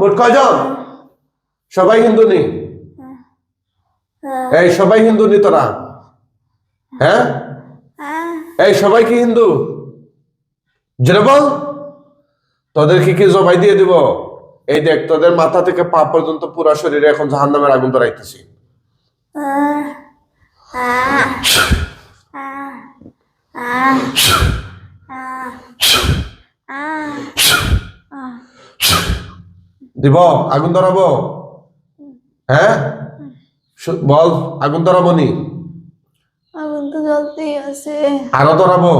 মোট কয়জন? সবাই হিন্দু নি এই সবাই হিন্দু নি তোরা? হ্যাঁ? এই সবাই কি হিন্দু? জেনে বল। তোদেরকে কি জবাই দিয়ে দিব? এই দেখ তোদের মাথা থেকে পা পর্যন্ত পুরা শরীরে এখন জাহান নামের আগুন ধরাইতেছি। দিব আগুন ধরাবো? হ্যাঁ? বল আগুন ধরাবো নি? আগুন তো জ্বলতেই আছে। আরও ধরাবো?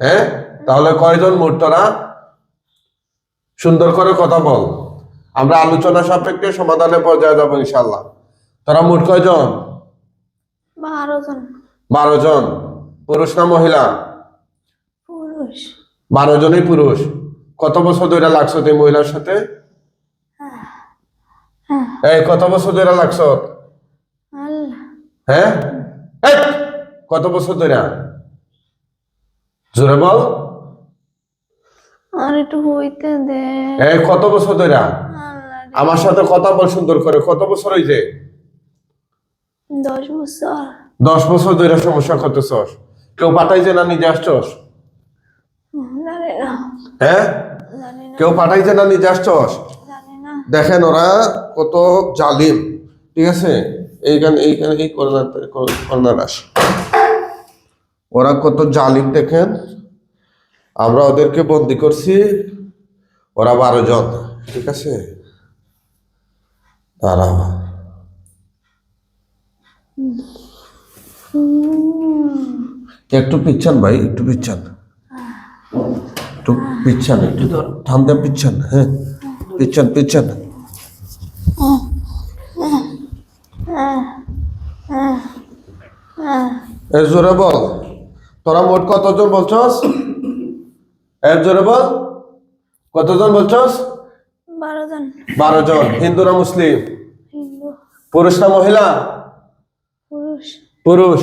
হ্যাঁ? তাহলে কয়জন মোট তোরা সুন্দর করে কথা বল। আমরা আলোচনা সাপেক্ষে সমাধানের পর্যায়ে যাব ইনশাল্লাহ তোরা মোট কয়জন? বারো জন। বারো জন। পুরুষ না মহিলা? পুরুষ। বারো জনই পুরুষ। কত বছর ধরে লাগছো তুই মহিলার সাথে? এই কত বছর ধরে লাগছো? হ্যাঁ এই, কত বছর ধরে জোরে বল। আর একটু হইতে দে। এই কত বছর ধরে আমার সাথে কথা বল সুন্দর করে কত বছর হয়েছে দশ বছর। দশ বছর ধরে সমস্যা করতেছস। কেউ পাঠাইছে না নিজে আসছস? হ্যাঁ কেউ পাঠাইছে না নিজে আসছস? দেখেন ওরা কত জালিম, ঠিক আছে? এইখানে এইখানে এই করোনা রাস ওরা কত জালিম দেখেন? আমরা ওদেরকে বন্দি করছি, ওরা বারো জন, ঠিক আছে? তারা একটু পিচ্ছান ভাই, একটু পিচ্ছান। একটু পিচ্ছান, একটু ঠান্ডা পিচ্ছান হ্যাঁ। পিচ্ছান এ জোরে বল। তোরা মোট কতজন বলছস? এ জোরে বল। কতজন বলছস? বারো জন বারো জন হিন্দু না মুসলিম? পুরুষ না মহিলা? পুরুষ। পুরুষ।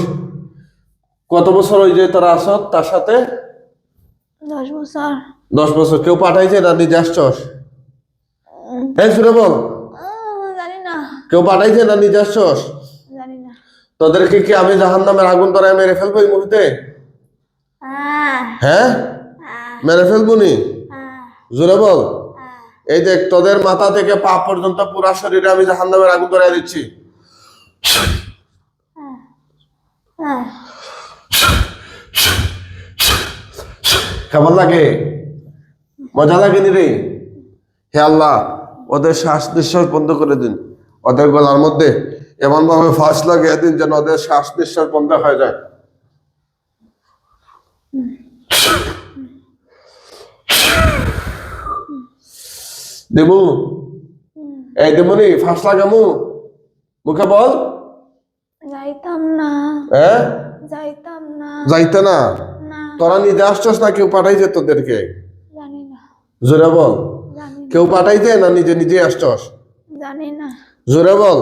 কত বছর ওই যে তোরা আসত তার সাথে? দশ বছর। দশ বছর। কেউ পাঠাইছে না? নিজে আসছস? এই জোরে বল। জানি না। কেউ পাঠাইছে না নিজে আসছস জানি না। তোদেরকে কি আমি জাহান নামের আগুন ধরায় মেরে ফেলব এই মুহূর্তে? হ্যাঁ? মেরে ফেলব নি? জোরে বল। এই দেখ তোদের মাথা থেকে পা পর্যন্ত পুরা শরীরে আমি জাহান নামের আগুন ধরাই দিচ্ছি। কেমন লাগে? মজা লাগেনি রে? হে আল্লাহ। ওদের শ্বাস নিঃশ্বাস বন্ধ করে দিন। ওদের গলার মধ্যে এমন ভাবে ফাঁস লাগিয়ে দিন যেন ওদের শ্বাস নিঃশ্বাস বন্ধ হয়ে যায়। দেবু এই দেবুনি ফাঁস লাগামু মুখে বল। যাইতাম না। হ্যাঁ যাইতাম না। যাইতে না? তোরা নিজে আসছস না কেউ পাঠাইছে তোদেরকে? জানি না। জোরে বল। কেউ পাঠাইছে না নিজে নিজে আসছস? জানি না জোরে বল।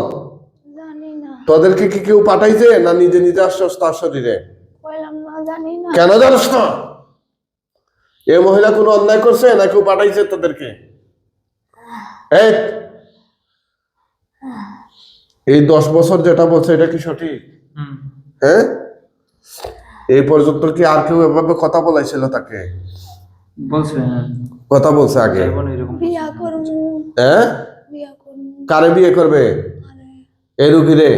জানি না তোদেরকে কি কেউ পাঠাইছে না নিজে নিজে আসছস তার শরীরে? কইলাম না জানি না কেন জানিস না? এ মহিলা কোনো অন্যায় করছে না কেউ পাঠাইছে তোদেরকে? এই। এই দশ বছর যেটা বলছে এটা কি সঠিক? হ্যাঁ? এই পর্যন্ত কি আর কেউ এভাবে কথা বলাইছিল তাকে? বলছে হ্যাঁ। কথা বলছে আগে। হ্যাঁ কারে বিয়ে করবে? আরে। এই রুগীরে?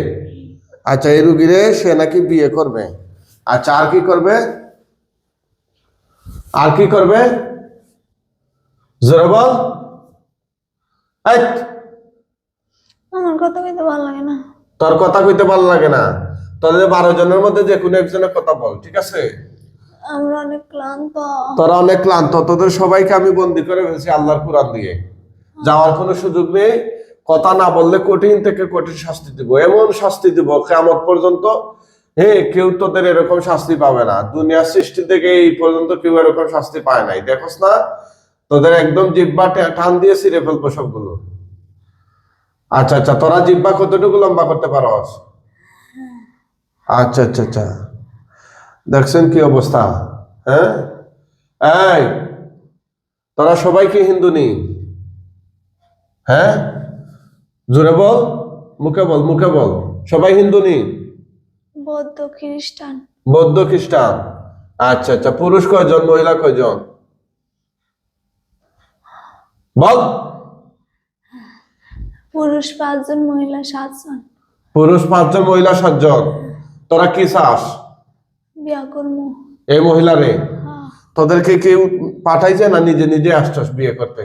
আচ্ছা এই রুগীরে সে নাকি বিয়ে করবে। আচ্ছা আর কি করবে? আর কি করবে? জোরে বল। আমার কথা কইতে ভালো লাগে না। তোর কথা কইতে ভালো লাগে না। তোদের বারো জনের মধ্যে যে কোনো একজনের কথা বল ঠিক আছে? আমরা অনেক ক্লান্ত। তোরা অনেক ক্লান্ত তোদের সবাইকে আমি বন্দি করে ফেলছি আল্লাহর কোরআন দিয়ে। যাওয়ার কোনো সুযোগ নেই কথা না বললে কঠিন থেকে কঠিন শাস্তি দিব। এমন শাস্তি দিব কেমন পর্যন্ত হে কেউ তোদের এরকম শাস্তি পাবে না। দুনিয়ার সৃষ্টি থেকে এই পর্যন্ত কেউ এরকম শাস্তি পায় নাই। দেখোস না তোদের একদম জিব্বা টান দিয়ে ছিঁড়ে ফেলব সবগুলো। আচ্ছা আচ্ছা তোরা জিব্বা কতটুকু লম্বা করতে পারস? আচ্ছা আচ্ছা আচ্ছা। দেখছেন কি অবস্থা? হ্যাঁ? এই তোরা সবাই কি হিন্দু নি হ্যাঁ? জোরে বল মুখে বল মুখে বল। সবাই হিন্দু নি বৌদ্ধ খ্রিস্টান। বৌদ্ধ খ্রিস্টান। আচ্ছা আচ্ছা পুরুষ কয়জন মহিলা কয়জন? বল। পুরুষ পাঁচজন মহিলা সাতজন। পুরুষ পাঁচজন মহিলা সাতজন। তোরা কি চাস? বিয়া করব এই মহিলারে? হ্যাঁ। তোদেরকে কেউ পাঠাইছে না নিজে নিজে আসছস বিয়ে করতে?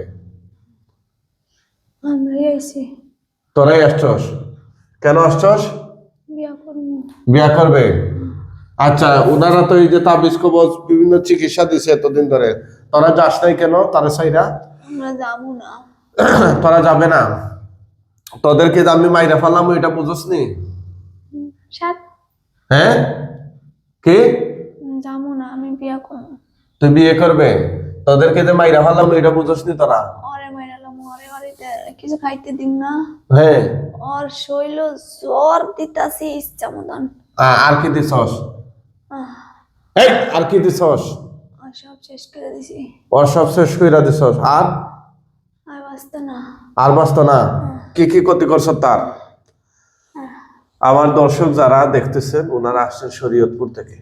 আমরাই আইছি। তোরাই আসছস? কেন আসছস? বিয়া করব বিয়া করবে? আচ্ছা ওনারা তো এই যে তাবিজ কবজ বিভিন্ন চিকিৎসা দিছে এতদিন ধরে। তোরা যাস নাই কেন তারা সাইরা আমরা যাব না। তোরা যাবে না? তোদেরকে আমি মাইরা ফেলাম এটা বুঝোস নি হ্যাঁ? কি? যাব না আমি বিয়া করব। তুই বিয়ে করবে? তোদেরকে যে মাইরা ফেলাম এটা বুঝোস নি তোরা? অরে মাইরালাম অরে অরে কিছু খাইতে দিম না। হ্যাঁ ওর শৈল জ্বর দিতাছি ইচ্ছা মতন আর কি দিছস? এই আর কি দিছস? আর সব শেষ করে দিছি। ওর সব শেষ কইরা দিছস? আর? আর বাঁচতে না। আর বাঁচত না? কি কি ক্ষতি করছ তার? আমার দর্শক যারা দেখতেছেন ওনারা আসছেন শরীয়তপুর থেকে।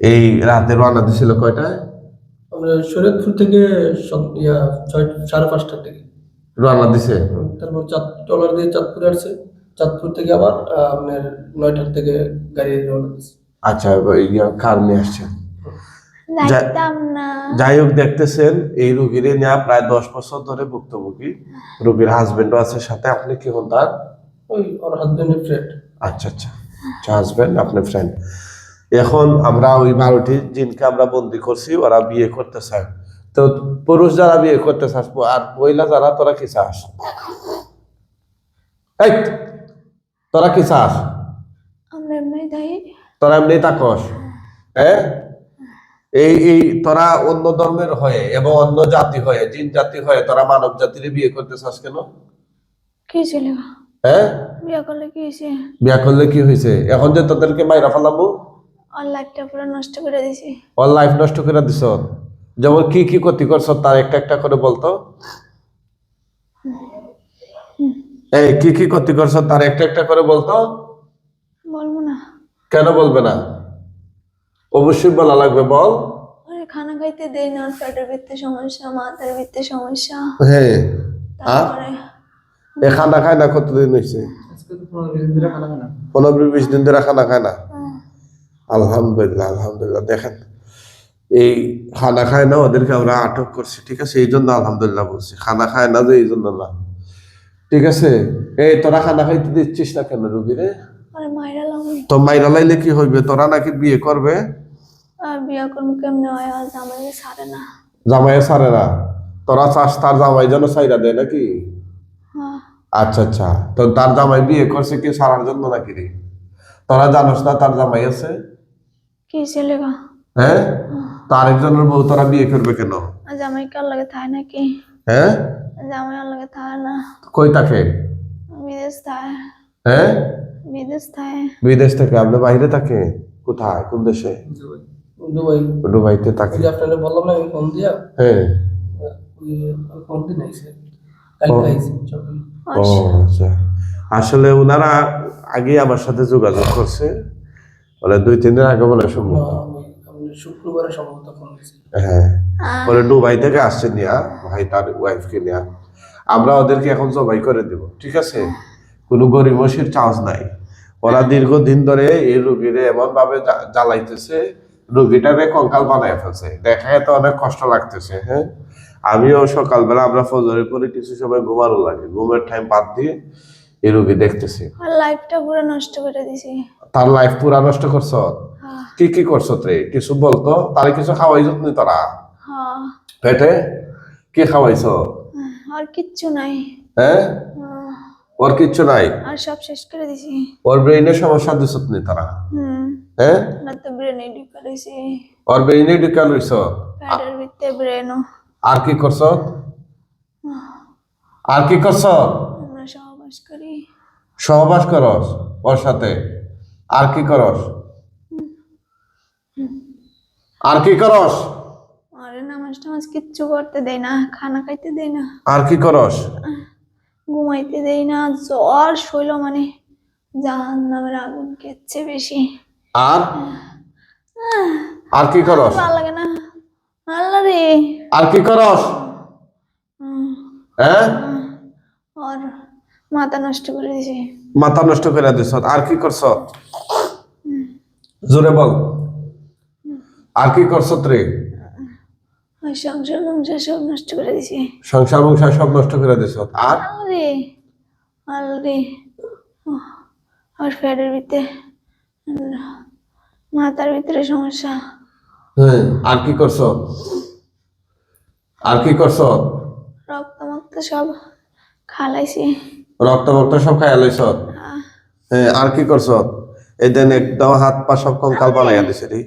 এই রাতে রওনা দিছিল কয়টায়? আমরা শরীয়তপুর থেকে ইয়া সাড়ে পাঁচটার দিকে। রওনা দিছে? তারপর চাঁদ ট্রলার দিয়ে চাঁদপুরে আসছে। চাঁদপুর থেকে আবার আহ, আপনার নয়টার থেকে গাড়ি রওনা দিচ্ছে আচ্ছা ইয়া কার নিয়ে আসছেন যাই হোক দেখতেছেন এই রুগীরে নেওয়া প্রায় দশ বছর ধরে ভুক্তভোগী। রুগীর হাজবেন্ডও আছে সাথে আপনি কি হন তার? ওই ওর হাজবেন্ডের ফ্রেন্ড আচ্ছা আচ্ছা। আচ্ছা হাজবেন্ড আপনার ফ্রেন্ড এখন আমরা ওই বারোটি জিনকে আমরা বন্দি করছি ওরা বিয়ে করতে চায় তো পুরুষ যারা বিয়ে করতে চাস আর মহিলা যারা তোরা কি চাস? এই তোরা কি চাস? আমরা এমনি তাই তোরা এমনি তাকস হ্যাঁ? এই এই তোরা অন্য ধর্মের হয়ে এবং অন্য জাতি হয়ে জিন জাতি হয়ে তোরা মানব জাতির বিয়ে করতে চাস কেন? কি ছিল? হ্যাঁ? বিয়া করলে কি হয়েছে বিয়া করলে কি হয়েছে এখন যে তোদেরকে মাইরা ফেলাবো? ওর লাইফটা পুরো নষ্ট করে দিছি। ওর লাইফ নষ্ট করে দিছ? যেমন কি কি ক্ষতি করছ তার একটা একটা করে বলতো? এই কি কি ক্ষতি করছ তার একটা একটা করে বলতো? বলব না। কেন বলবে না? অবশ্যই বলা লাগবে বল। খানা খাইতে দেই না পেটের ভিত্তে সমস্যা মাথার ভিত্তে সমস্যা। হ্যাঁ। তারপরে এ খানা খায় না কতদিন হয়েছে পনেরো বিশ দিন ধরে খানা খায় না। হুম, আলহামদুলিল্লাহ আলহামদুলিল্লাহ দেখেন। এই খানা খায় না ওদেরকে আমরা আটক করছি ঠিক আছে? এই জন্য আলহামদুলিল্লাহ বলছি খানা খায় না যে এই জন্য না। ঠিক আছে? এই তোরা খানা খাইতে দিচ্ছিস না কেন রুগীরে? তো মাইরা লাইলে কি হইবে? তোরা নাকি বিয়ে করবে? আর করব কেমনে? হয় জামাই সারে না। জামাইয়ে সারে না। তোরা চাস তার জামাই যেন সাইরা দেয় নাকি? আচ্ছা আচ্ছা। তো তার জামাই বিয়ে করছে কি সারার জন্য নাকি রে? তোরা জানোস না তার জামাই আছে? কি ছেলে গা? হ্যাঁ? তো আরেকজনের বউ তোরা বিয়ে করবে কেন? জামাই কার লাগে থাকে নাকি? হ্যাঁ? জামাই আর লাগে থাকে না। কই থাকে? বিদেশ থাকে হ্যাঁ? বিদেশ থাকে বিদেশ থেকে আপনি বাইরে থাকে? কোথায়? কোন দেশে? দুবাই। দুবাইতে থাকে। যে আপনারা বললাম না আমি ফোন দিয়া? হ্যাঁ। ফোন দিন আইসে কালকে সকালে ও আচ্ছা। আসলে ওনারা আগে আমার সাথে যোগাযোগ করছে। বলে দুই তিন দিন আগে বলে আমি শুক্রবারে সম্ভবত ফোন হ্যাঁ। বলে দুবাই থেকে আসছে নিয়া ভাই তার ওয়াইফকে নিয়া। আমরা ওদেরকে এখন জবাই করে দিব ঠিক আছে? কোনো গরিমসির চান্স নাই। ওরা দীর্ঘদিন ধরে এই রুগীরে এমন ভাবে জা- জ্বালাইতেছে রুগীটারে কঙ্কাল বানায় ফেলছে। দেখায় তো অনেক কষ্ট লাগতেছে হ্যাঁ? আমিও সকালবেলা আমরা ফজরের পরে কিছু সময় ঘুমানো লাগে। ঘুমের টাইম বাদ দিয়ে এই রুগী দেখতেছি। লাইফটা পুরো নষ্ট করে দিছি। তার লাইফ পুরা নষ্ট করছ? হ্যাঁ। কি কি করছ রে কিছু বলতো? তারে কিছু খাওয়াই যত্নি তোরা? হ্যাঁ। পেটে? কি খাওয়াইছ? আর কিচ্ছু নাই। হ্যাঁ? হ্যাঁ, ওর কিচ্ছু নাই? আর সব শেষ করে দিছি। ওর ব্রেইনের সমস্যা দিছ নি তারা? হুম। হ্যাঁ? না তো ব্রেন এডি করেছি ওর ব্রেইনে ঢুকা লইছ প্যাডের ভিতরে ব্রেনও আর কি করছ? আর কি করছ? সহবাস করি। সহবাস করস ওর সাথে। আর কি করস? আর কি করস? আর নামাজ টামাজ কিচ্ছু করতে দেয় না খানা খাইতে দেয় না। আর কি করস? ঘুমাইতে দেয় না জ্বর শৈল মানে। জাহান নামের আগুন কেচ্ছে বেশি। আর? আর কি করস? ভালো লাগে না। আল্লাহ রে। আর কি করস? হ্যাঁ? ওর মাথা নষ্ট করে দিছে। মাথা নষ্ট করে দিস আর কি করছ? জোরে বল। আর কি করছ রে সংসার সংসার সব নষ্ট করে দিছে। সংসার মংসার সব নষ্ট করে দিস আর? রে। আল্লাহ রে। ফ্যাটের ভিতরে মাথার ভিতরে সমস্যা। হ্যাঁ আর কি করছ? আর কি করছ? রক্ত মক্ত সব খালাইছি। রক্ত মক্ত সব খাইয়া লইছ? হ্যাঁ। আর কি করছ? এই দেন একদম হাত পা সব কঙ্কাল বানাইয়া দিছে রে।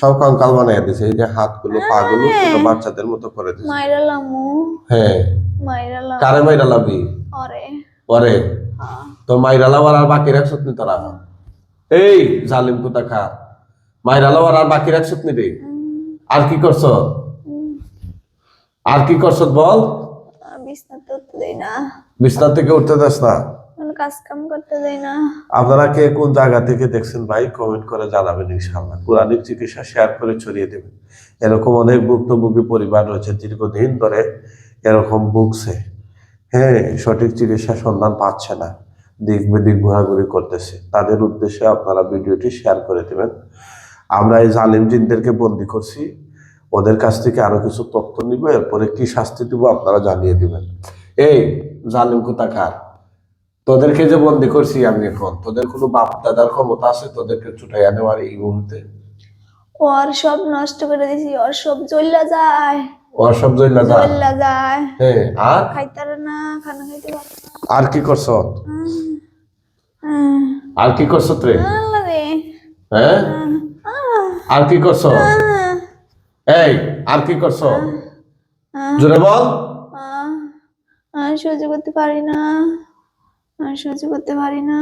সব কঙ্কাল বানাইয়া দিছে এই যে হাতগুলো পা গুলো ছোট বাচ্চাদের মতো করে দিছে। মাইরালামু হ্যাঁ। মাইরালাম কারে মাইরা লাবি? ওরে পরে আহ, তোর মাইরা লাবার আর বাকি রাখছত নি তোরা? এই জালিম কোথা খা মাইরা লাবার আর বাকি রাখছত নি রে আর কি করছ? আর কি করছ বল? বিছনা থেকে উঠতে দাস না। কাজ কাম করতে দেয় না। আপনারা কে কোন জায়গা থেকে দেখছেন ভাই কমেন্ট করে জানাবেন ইনশাআল্লাহ। কোরআনিক চিকিৎসা শেয়ার করে ছড়িয়ে দেবেন। এরকম অনেক ভুক্তভোগী পরিবার রয়েছে দীর্ঘদিন ধরে এরকম ভুগছে। হ্যাঁ সঠিক চিকিৎসা সন্ধান পাচ্ছে না। দিক বেদিক ঘোরাঘুরি করতেছে। তাদের উদ্দেশ্যে আপনারা ভিডিওটি শেয়ার করে দেবেন। আমরা এই জালিম জিনদেরকে বন্দি করছি। ওদের কাছ থেকে আরও কিছু তথ্য নিব এরপরে কি শাস্তি দিব আপনারা জানিয়ে দিবেন। এই জালিম কোথাকার? তোদেরকে যে বন্দি করছি আমি এখন তোদের কোনো বাপ দাদার ক্ষমতা আছে? তোদেরকে ছুটাইয়া নেওয়ার এই মুহূর্তে? ওর সব নষ্ট করে দিছি ওর সব জ্বললা যায়। ওর সব জইলা যা জ্বললা যায়। হ্যাঁ আর? খাইতারে না খানা খাইতে পারে আর কি করছ? আর কি করছ রে আল্লাহ রে। হ্যাঁ? আর কি করছ? এই আর কি করছ? জোরে বল। আমি সহ্য করতে পারি না। আমি সহ্য করতে পারি না।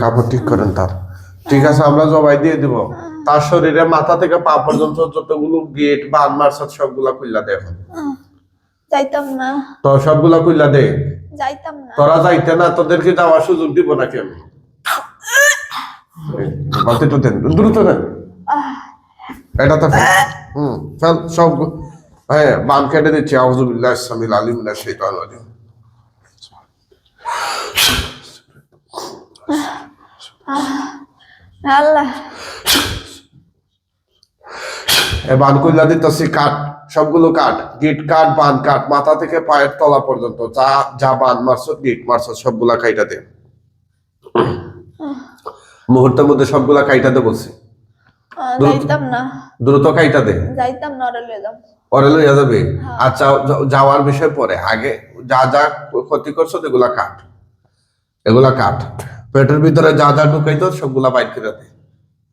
কাপড় ঠিক করেন তার। ঠিক আছে আমরা জবাই দিয়ে দিব। তার শরীরে মাথা থেকে পা পর্যন্ত যতগুলো গেট বা আনমার্সাত সবগুলা খুললা দে এখন। যাইতাম না। তো সবগুলা খুললা দে। যাইতাম না। তোরা যাইতে না তোদেরকে যাওয়ার সুযোগ দিব নাকি আমি বালতিটা দেন দ্রুত দেন। এটা তো হুম ফেল সব হ্যাঁ বান কেটে দিচ্ছি। আউজুবিল্লাহ সামিল আলিমিল্লাহ শৈতান রাজিম। আল্লাহ। বান কইলা দিতেছি কাট সবগুলো কাট গিট কাট বান কাট মাথা থেকে পায়ের তলা পর্যন্ত যা যা বান মারছ গিট মারছ সবগুলা কাইটা দে। মুহূর্তের মধ্যে সবগুলা কাইটা দে বলছি। যাইতাম না। দ্রুত কাইটা দে। যাইতাম না ওরা লয়ে যাম। পরে যাবে? আচ্ছা যাওয়ার বিষয় পরে আগে যা যা ক্ষতি করছ এগুলা কাট। এগুলা কাট। পেটের ভিতরে যা যা ঢুকাইতো সবগুলা বাইর করে দে।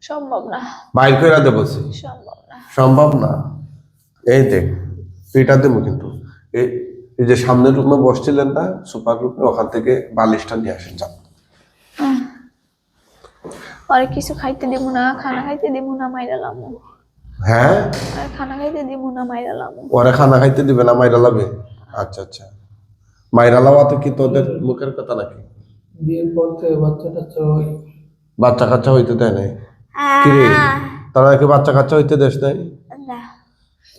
সম্ভব না। বাইর করে দে বলছি। সম্ভব না। সম্ভব না। এই দেখ এটা দেবো কিন্তু। এই এই যে সামনের রুমে বসছিলেন না সুপার রুমে ওখান থেকে বালিশটা নিয়ে আসেন যান আর কিছু খাইতে দিব না খানা খাইতে দিব না মাইরালাম হ্যাঁ? আর খানা খাইতে দিব না মাইরালাম ওরা খানা খাইতে দিবে না মাইরা লাবে আচ্ছা আচ্ছা। মাইরা লাওয়াতে কি তোদের মুখের কথা নাকি? বিয়ের পর থেকে বাচ্চা হয় বাচ্চা কাচ্চা হইতে দেয় নাই? কিরে তারা নাকি বাচ্চা কাচ্চা হইতে দেশ নাই?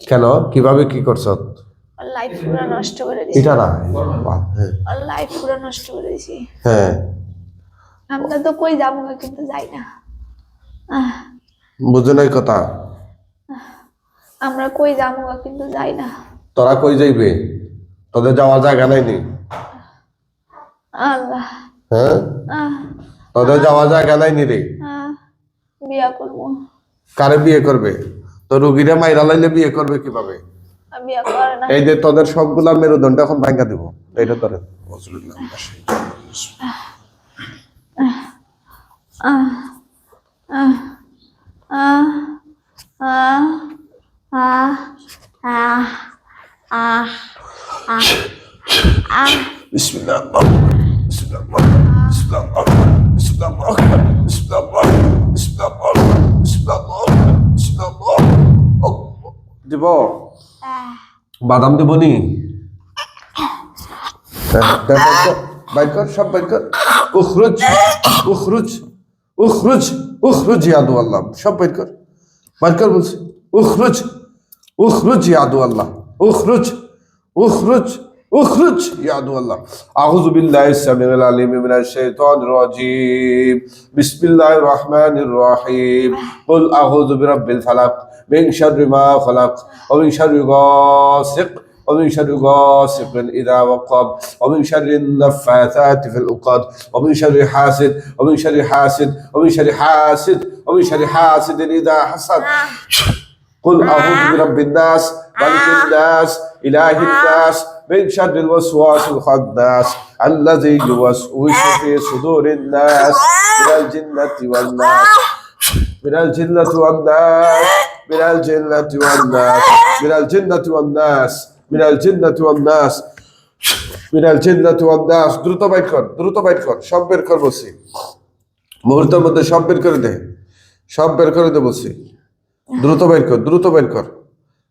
কেন? কীভাবে কি করছ? লাইফ পুরো নষ্ট করে দিছি। এটা না বাহ, হ্যাঁ। লাইফ পুরো নষ্ট করে দিছি। হ্যাঁ। আমরা তো কই যাব না কিন্তু যাই না। বুঝে নাই কথা। আমরা কই যাব না কিন্তু যাই না। তোরা কই যাইবে? তোদের যাওয়ার জায়গা নাই নি? আল্লাহ। হ্যাঁ? তোদের যাওয়ার জায়গা নাই নি রে? বিয়া করব। কারে বিয়ে করবে? তো রুগীরা মাইরা লাইলে বিয়ে করবে কীভাবে? এই যে তোদের সবগুলা মেরুদণ্ড এখন ভাঙ্গা দিব। এইটা তোরে দিব বাদাম দিব নি হ্যাঁ, সব উখরুজ উখরুজ উখরুজ উখরুজ ইয়াদু আল্লাহ সব বাইর কর বাইর কর বলছি উখরুজ উখরুজ ইয়াদু আল্লাহ উখরুজ উখরুজ উখরুজ ইয়াদু আল্লাহ আউযু বিল্লাহি সামিউল আলিম মিনাশ শাইতানির রাজীম বিসমিল্লাহির রহমানির রহিম কুল আউযু বিরাব্বিল ফালাক মিন শাররি মা খালাক ওয়া মিন শাররি গাসিক ومن شر غاسق إذا وقب ومن شر النفاثات في العقد ومن شر حاسد ومن شر حاسد ومن شر حاسد ومن شر حاسد إذا حسد. قل أعوذ برب الناس ملك الناس إله الناس من شر الوسواس الخناس الذي يوسوس في صدور الناس من الجنة والناس من الجنة والناس من الجنة والناس من الجنة والناس. মিনাল জিন্নাতি ওয়ান নাস। মিনাল জিন্নাতি ওয়ান নাস। দ্রুত বাইর কর, দ্রুত বাইর কর, সব বের কর বলছি। মুহূর্তের মধ্যে সব বের করে দে, সব বের করে দে বলছি। দ্রুত বাইর কর, দ্রুত বাইর কর।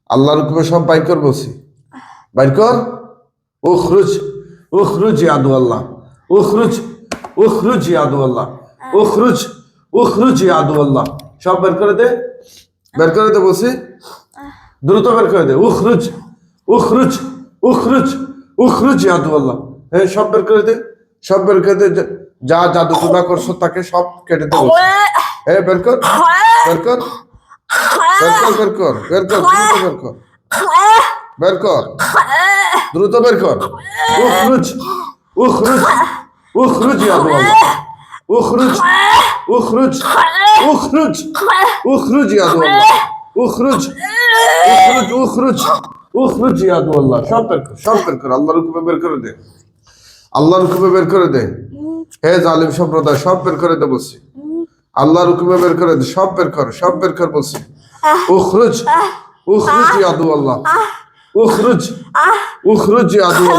আল্লাহর হুকুমে সব বাইর কর বলছি। বাইর কর। উখরুজ উখরুজ ইয়াদু আল্লাহ উখরুজ উখরুজ ইয়াদু আল্লাহ উখরুজ উখরুজ ইয়াদু আল্লাহ সব বের করে দে, বের করে দে বলছি। দ্রুত বের করে দে, উখরুজ। উখরুজ উখরুজ উখরুজ ইয়াদু আল্লাহ। হ্যাঁ সব বের করে দে, সব বের করে দে, যা- জাদু টুনা করছ তাকে সব কেটে দে বলছি। হ্যাঁ বের কর বের কর বের কর বের কর বের কর বের কর দ্রুত বের কর। উখরুজ উখরুজ উখরুজ ইয়া আল্লাহ। উখরুজ উখরুজ উখরুজ উখরুজ ইয়া আল্লাহ। উখরুজ উখরুজ উখরুজ। উখরুজ ইয়া আল্লাহ সব বের কর সব বের কর আল্লাহর হুকুমে বের করে দে আল্লাহর হুকুমে বের করে দে হে জালিম সম্প্রদায় সব বের করে দে বলছি আল্লাহর হুকুমে বের করে দে সব বের কর সব বের কর বলছি উখরুজ উখরুজ ইয়া আল্লাহ উখরুজ উখরুজ ইয়া আল্লাহ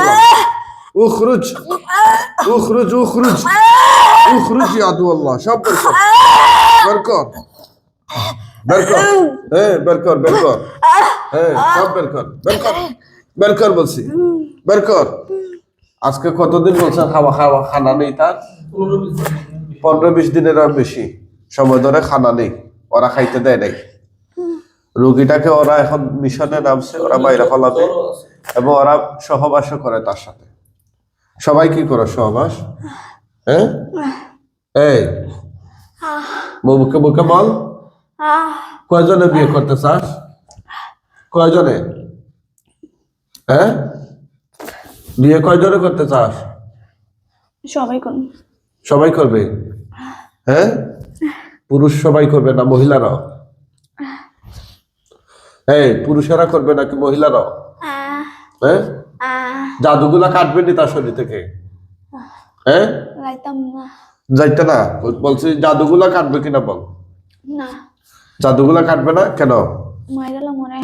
উখরুজ উখরুজ উখরুজ উখরুজ ইয়া আল্লাহ সব বের কর বের কর বের কর হ্যাঁ বের কর বের কর। হ্যাঁ সব বের কর বের কর বের কর বলছি। বের কর। আজকে কতদিন বলছেন খাওয়া খাওয়া খানা নেই তার? পনেরো বিশ দিনের আর বেশি সময় ধরে খানা নেই ওরা খাইতে দেয় নাই। রোগীটাকে ওরা এখন মিশনে নামছে ওরা বাইরে ফলাবে এবং ওরা সহবাসও করে তার সাথে। সবাই কি করে সহবাস? হ্যাঁ? এই মুখে মুখে বল। কয়জনে বিয়ে করতে চাস? কয়জনে? হ্যাঁ? বিয়ে কয়জনে করতে চাস? সবাই কোন সবাই করবে? হ্যাঁ? পুরুষ সবাই করবে না মহিলারাও? এই পুরুষেরা করবে নাকি মহিলারাও? হ্যাঁ? জাদুগুলা কাটবে নি তার শরীর থেকে? হ্যাঁ? যাইতে না? বলছি জাদুগুলা কাটবে কিনা বল? না। জাদুগুলা কাটবে না? কেন? মাইরালা মনে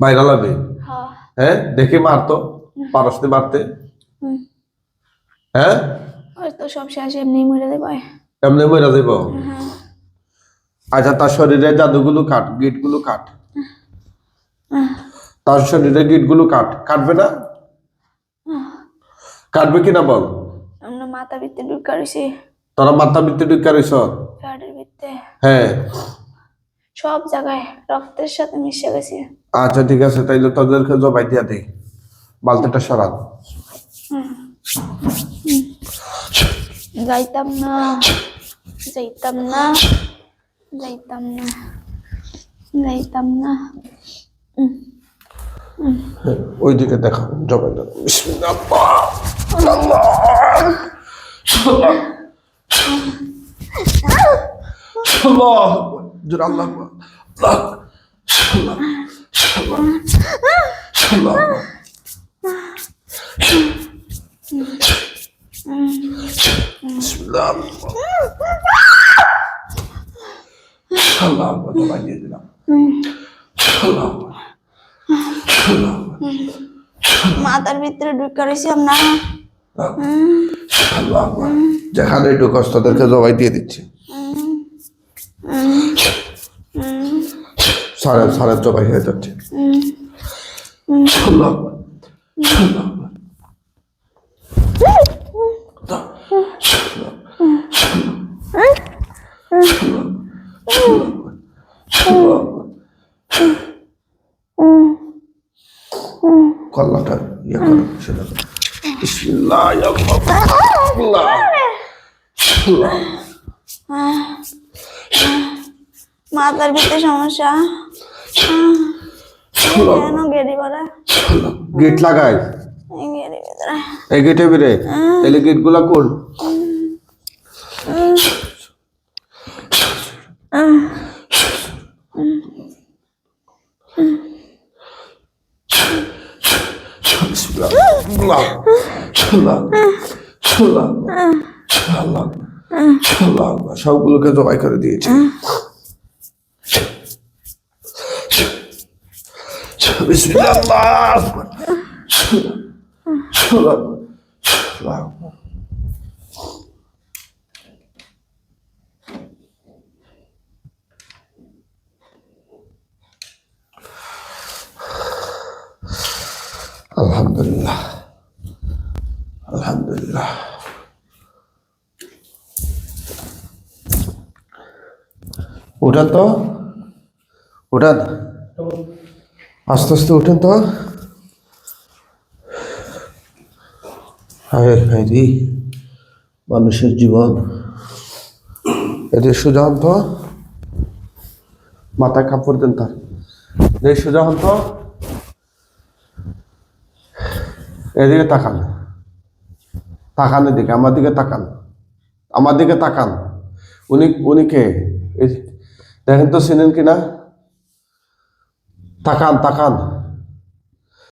বাইরা লাগবে হ্যাঁ। হ্যাঁ? দেখে মারতো? পারসতে মারতে? হ্যাঁ? তো সব শেষ এমনি মরে দেবে এমনি মরে দেব আচ্ছা তার শরীরে জাদুগুলো কাট গিটগুলো কাট। তার শরীরে গিটগুলো কাট। কাটবে না? কাটবে কিনা বল? আমরা মাথা ভিত্তে ঢুকারিছি তোরা মাথা বৃত্তি ফ্যাটের হ্যাঁ। সব জায়গায় রক্তের সাথে মিশে গেছে। আচ্ছা ঠিক আছে তাইলে তোদেরকে জবাই দিয়া দেই। বালতিটা সরান যাইতাম না। যাইতাম না। যাইতাম না। যাইতাম না। ওইদিকে দেখো জবাই দাও। আল্লাহ। আল্লাহ। মাথার ভিতরে আমরা আল্লাহ যেখানে কষ্ট তাদেরকে জবাই দিয়ে দিচ্ছি। সাড়ে সাড়ে জবাই হয়ে যাচ্ছে। কল্লাটা ইয়ে করো সেটা বিসমিল্লাহ আল্লাহ আল্লাহ। আল্লাহ মাথার ভিতরে সমস্যা। কেন। গেট লাগাই এই গেটে বেরে তাহলে গেটগুলা কোন সবগুলোকে জবাই করে দিয়েছে বিসমিল্লাহ আল্লাহ আকবার। আল্লাহ আল্লাহ আকবার। আলহামদুলিল্লাহ আলহামদুলিল্লাহ উঠান তো উঠান আস্তে আস্তে উঠেন তো। হায় হায় রে, মানুষের জীবন। এদের সোজা হন তো। মাথায় কাপড় দেন তার। এই সোজা হন তো। এদিকে তাকান। তাকান এদিকে, আমার দিকে তাকান। আমার দিকে তাকান। উনি উনি কে? দেখেন তো চিনেন কিনা? তাকান তাকান